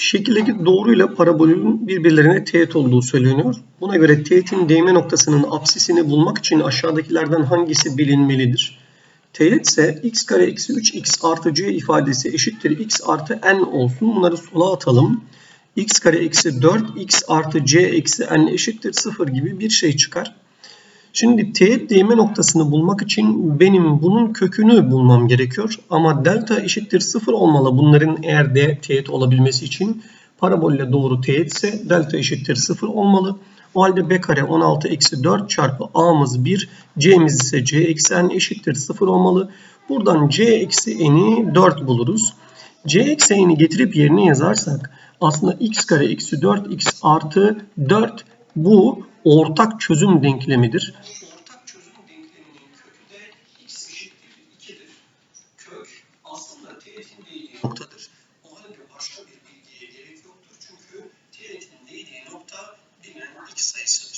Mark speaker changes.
Speaker 1: Şekildeki doğru ile parabolün birbirlerine teğet olduğu söyleniyor. Buna göre teğetin değme noktasının apsisini bulmak için aşağıdakilerden hangisi bilinmelidir? Teğet ise x kare eksi 3x artı c ifadesi eşittir x artı n olsun. Bunları sola atalım. x kare eksi 4 x artı c eksi n eşittir 0 gibi bir şey çıkar. Şimdi teğet değme noktasını bulmak için benim bunun kökünü bulmam gerekiyor. Ama delta eşittir 0 olmalı bunların eğer de teğet olabilmesi için. Parabolle doğru teğet ise delta eşittir 0 olmalı. O halde b kare 16 eksi 4 çarpı a'mız 1, c'miz ise c eksi n eşittir 0 olmalı. Buradan c eksi n'i 4 buluruz. c eksi n'i getirip yerine yazarsak aslında x kare eksi 4x artı 4 bu ortak çözüm denklemidir. Ortak çözüm denkleminin kökü de x eşittir 2'dir. Kök aslında teğetin değdiği noktadır. O halde başka bir bilgiye gerek yoktur. Çünkü teğetin değdiği nokta bilinen x sayısı.